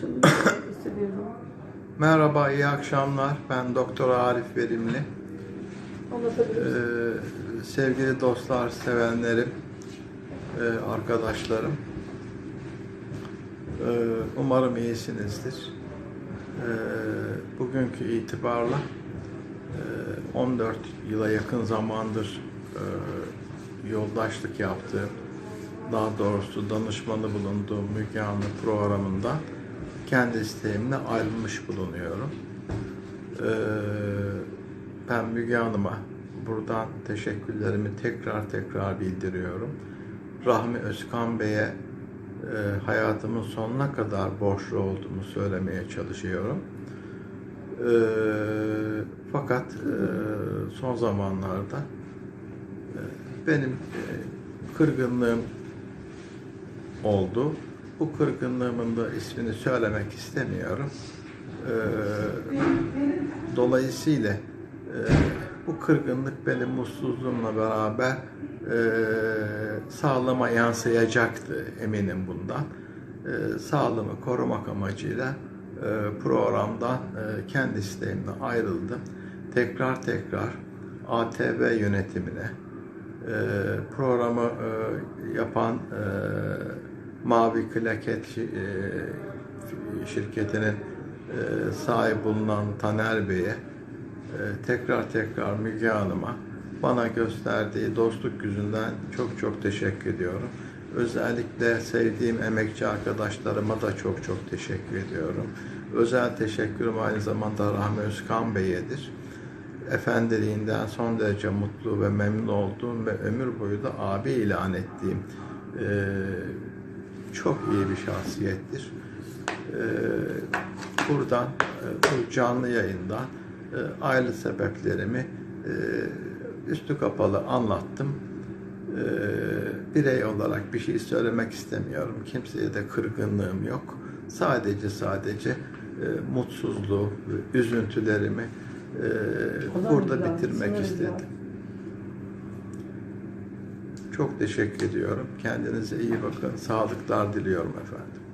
konuşalım. Merhaba, iyi akşamlar. Ben Doktor Arif Verimli. Ee, sevgili dostlar, sevenlerim, e, arkadaşlarım. Ee, umarım iyisinizdir. Ee, bugünkü itibarla e, 14 yıla yakın zamandır e, yoldaşlık yaptığım, daha doğrusu danışmanı bulunduğum Müge Anlı programından kendi isteğimle ayrılmış bulunuyorum. Ee, ben Müge Hanım'a buradan teşekkürlerimi tekrar tekrar bildiriyorum. Rahmi Özkan Bey'e e, hayatımın sonuna kadar borçlu olduğumu söylemeye çalışıyorum. Ee, fakat e, son zamanlarda e, benim e, kırgınlığım oldu. Bu kırgınlığımın da ismini söylemek istemiyorum. Ee, dolayısıyla e, bu kırgınlık benim mutsuzluğumla beraber e, sağlığıma yansıyacaktı eminim bundan. E, sağlığımı korumak amacıyla e, programdan e, kendi isteğimle ayrıldım. Tekrar tekrar ATV yönetimine, e, programı e, yapan e, Mavi Klaket e, şirketinin e, sahibi bulunan Taner Bey'e e, tekrar tekrar Müge Hanım'a bana gösterdiği dostluk yüzünden çok çok teşekkür ediyorum. Özellikle sevdiğim emekçi arkadaşlarıma da çok çok teşekkür ediyorum. Özel teşekkürüm aynı zamanda Rahmi Özkan Bey'edir efendiliğinden son derece mutlu ve memnun olduğum ve ömür boyu da abi ilan ettiğim e, çok iyi bir şahsiyettir. E, buradan e, bu canlı yayından e, aile sebeplerimi e, üstü kapalı anlattım. E, birey olarak bir şey söylemek istemiyorum. Kimseye de kırgınlığım yok. Sadece sadece e, mutsuzluğu, üzüntülerimi e, burada bitirmek istedim. Çok teşekkür ediyorum. Kendinize iyi bakın. Sağlıklar diliyorum efendim.